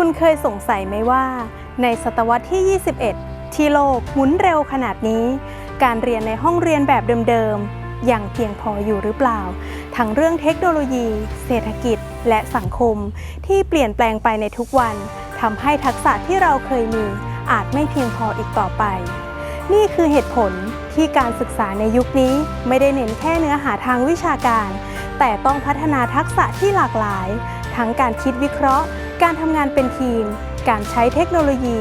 คุณเคยสงสัยไหมว่า ในศตวรรษที่ 21 ที่โลกหมุนเร็วขนาดนี้ การเรียนในห้องเรียนแบบเดิมๆ ยังเพียงพออยู่หรือเปล่า ทั้งเรื่องเทคโนโลยี เศรษฐกิจ และสังคม ที่เปลี่ยนแปลงไปในทุกวันทำให้ทักษะที่เราเคยมีอาจไม่เพียงพออีกต่อไป นี่คือเหตุผลที่การศึกษาในยุคนี้ไม่ได้เน้นแค่เนื้อหาทางวิชาการ แต่ต้องพัฒนาทักษะที่หลากหลาย ทั้งการคิดวิเคราะห์ การทำงานเป็นทีม การใช้เทคโนโลยี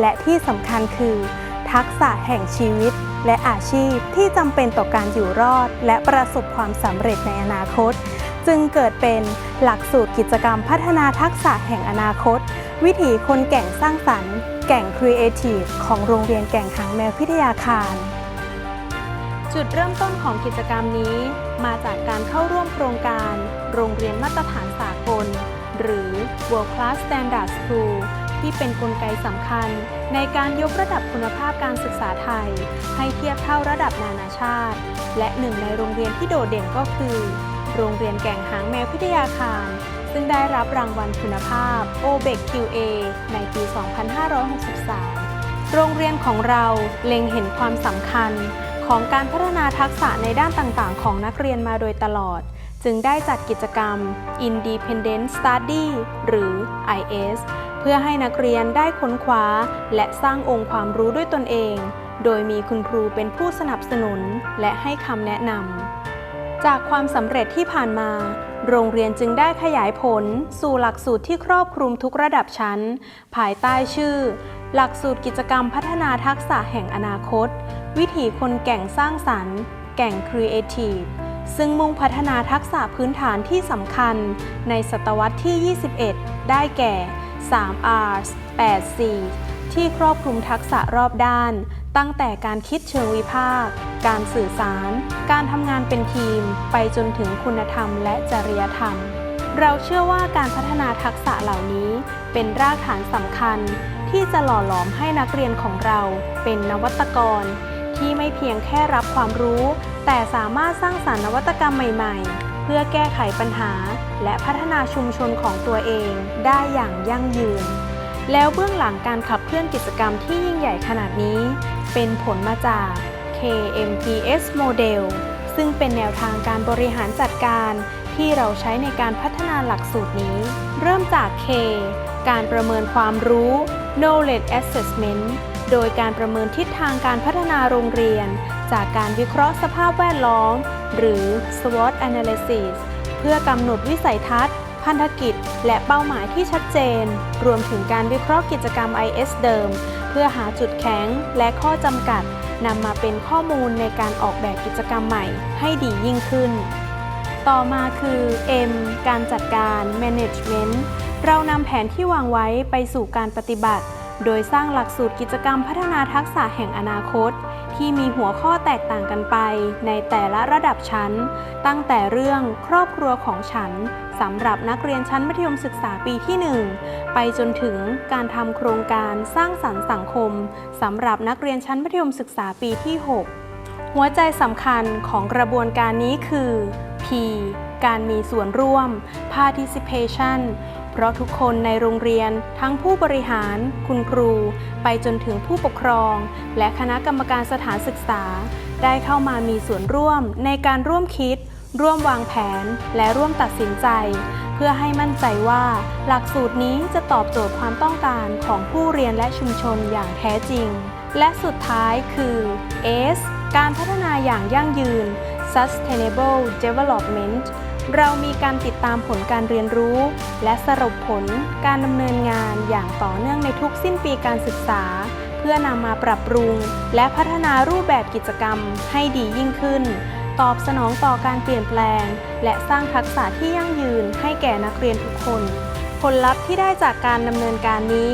และที่สำคัญคือ ทักษะแห่งชีวิต และอาชีพที่จำเป็นต่อการอยู่รอด และประสบความสำเร็จในอนาคต จึงเกิดเป็นหลักสูตรกิจกรรมพัฒนาทักษะแห่งอนาคต วิถีคนแก่งสร้างสรรค์ แก่งครีเอทีฟของโรงเรียนแก่งหางแมวพิทยาคารจุดเริ่มต้นของกิจกรรมนี้ มาจากการเข้าร่วมโครงการ โรงเรียนมาตรฐานสากล หรือ World Class Standard School ที่เป็นนกลไกสำคัญในการยกระดับคุณภาพการศึกษาไทย ให้เทียบเท่าระดับนานาชาติ และหนึ่งในโรงเรียนที่โดดเด่นก็คือ โรงเรียนแก่งหางแมวพิทยาคาร ซึ่งได้รับรางวัลคุณภาพ o b e c QA ในปี 2563 โรงเรียนของเราเล็งเห็นความสำคัญของการพัฒนาทักษะในด้านต่างๆ ของนักเรียนมาโดยตลอด จึงได้จัดกิจกรรม Independent Study หรือ IS เพื่อให้นักเรียนได้ค้นคว้า และสร้างองค์ความรู้ด้วยตนเอง โดยมีคุณครูเป็นผู้สนับสนุนและให้คำแนะนำ จากความสำเร็จที่ผ่านมา โรงเรียนจึงได้ขยายผล สู่หลักสูตรที่ครอบคลุมทุกระดับชั้น ภายใต้ชื่อ หลักสูตรกิจกรรมพัฒนาทักษะแห่งอนาคต วิถีคนแก่งสร้างสรรค์ แก่งครีเอทีฟ ซึ่งมุ่งพัฒนาทักษะพื้นฐานที่สำคัญในศตวรรษที่ 21 ได้แก่ 3 Rs 8 C ที่ครอบคลุมทักษะรอบด้าน ตั้งแต่การคิดเชิงวิพากษ์ การสื่อสาร การทำงานเป็นทีม ไปจนถึงคุณธรรมและจริยธรรม เราเชื่อว่าการพัฒนาทักษะเหล่านี้ เป็นรากฐานสำคัญ ที่จะหล่อหลอมให้นักเรียนของเรา เป็นนวัตกร ที่ไม่เพียงแค่รับความรู้ แต่สามารถสร้างสรรค์นวัตกรรมใหม่ ๆ เพื่อแก้ไขปัญหา และพัฒนาชุมชนของตัวเองได้อย่างยั่งยืน แล้วเบื้องหลังการขับเคลื่อนกิจกรรมที่ยิ่งใหญ่ขนาดนี้ เป็นผลมาจาก KMPS Model ซึ่งเป็นแนวทางการบริหารจัดการที่เราใช้ในการพัฒนาหลักสูตรนี้ เริ่มจาก K การประเมินความรู้ Knowledge Assessment โดยการประเมินทิศทางการพัฒนาโรงเรียน จากการวิเคราะห์สภาพแวดล้อม หรือ SWOT Analysis เพื่อกำหนดวิสัยทัศน์ พันธกิจ และเป้าหมายที่ชัดเจน รวมถึงการวิเคราะห์กิจกรรม IS เดิม เพื่อหาจุดแข็งและข้อจำกัดนำมาเป็นข้อมูลในการออกแบบกิจกรรมใหม่ให้ดียิ่งขึ้น ต่อมาคือ M การจัดการ Management เรานำแผนที่วางไว้ไปสู่การปฏิบัติ โดยสร้างหลักสูตรกิจกรรมพัฒนาทักษะแห่งอนาคต ที่มีหัวข้อแตกต่างกันไป ในแต่ละระดับชั้น ตั้งแต่เรื่องครอบครัวของฉันสำหรับนักเรียนชั้นมัธยมศึกษาปีที่ 1 ไปจนถึงการทำโครงการสร้างสรรค์สังคมสำหรับนักเรียนชั้นมัธยมศึกษาปีที่ 6 หัวใจสำคัญของกระบวนการนี้คือ P การมีส่วนร่วม participation เพราะทุกคนในโรงเรียนทั้งผู้บริหาร คุณครู ไปจนถึงผู้ปกครอง และคณะกรรมการสถานศึกษา ได้เข้ามามีส่วนร่วมในการร่วมคิด ร่วมวางแผน และร่วมตัดสินใจ เพื่อให้มั่นใจว่า หลักสูตรนี้จะตอบโจทย์ความต้องการของผู้เรียนและชุมชนอย่างแท้จริง และสุดท้ายคือ S การพัฒนาอย่างยั่งยืน Sustainable Development เรามีการติดตามผลการเรียนรู้ และสรุปผลการดำเนินงานอย่างต่อเนื่องในทุกสิ้นปีการศึกษา เพื่อนำมาปรับปรุง และพัฒนารูปแบบกิจกรรมให้ดียิ่งขึ้น ตอบสนองต่อการเปลี่ยนแปลง และสร้างทักษะที่ยั่งยืนให้แก่นักเรียนทุกคน ผลลัพธ์ที่ได้จากการดำเนินการนี้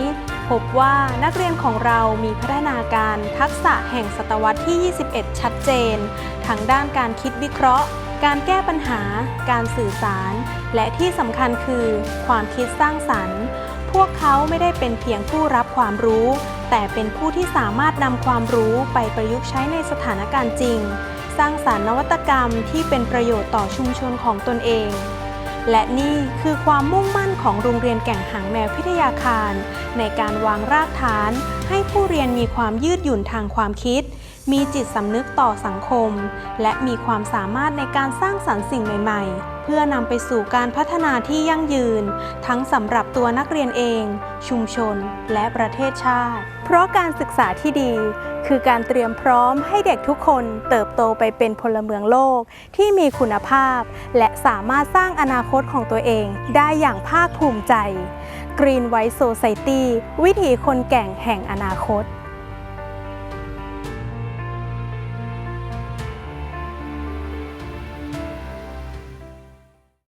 พบว่านักเรียนของเรามีพัฒนาการทักษะแห่งศตวรรษที่ 21 ชัดเจนทั้งด้านการคิดวิเคราะห์ การแก้ปัญหา การสื่อสาร และที่สำคัญคือ ความคิดสร้างสรรค์ พวกเขาไม่ได้เป็นเพียงผู้รับความรู้ แต่เป็นผู้ที่สามารถนำความรู้ไปประยุกต์ใช้ในสถานการณ์จริง สร้างสารรค์นวัตกรรมที่เป็นประโยชน์ต่อชุมชนของตนเอง และนี่คือความมุ่งมั่นของโรงเรียนแก่งหางแมวพิทยาคาร ในการวางรากฐาน ให้ผู้เรียนมีความยืดหยุ่นทางความคิด มีจิตสำนึกต่อสังคม และมีความสามารถในการสร้างสรรค์สิ่งใหม่ ๆ เพื่อนำไปสู่การพัฒนาที่ยั่งยืน ทั้งสำหรับตัวนักเรียนเอง ชุมชน และประเทศชาติ เพราะการศึกษาที่ดี คือการเตรียมพร้อมให้เด็กทุกคนเติบโตไปเป็นพลเมืองโลก ที่มีคุณภาพ และสามารถสร้างอนาคตของตัวเองได้อย่างภาคภูมิใจ Green White Society วิถีคนแก่งแห่งอนาคต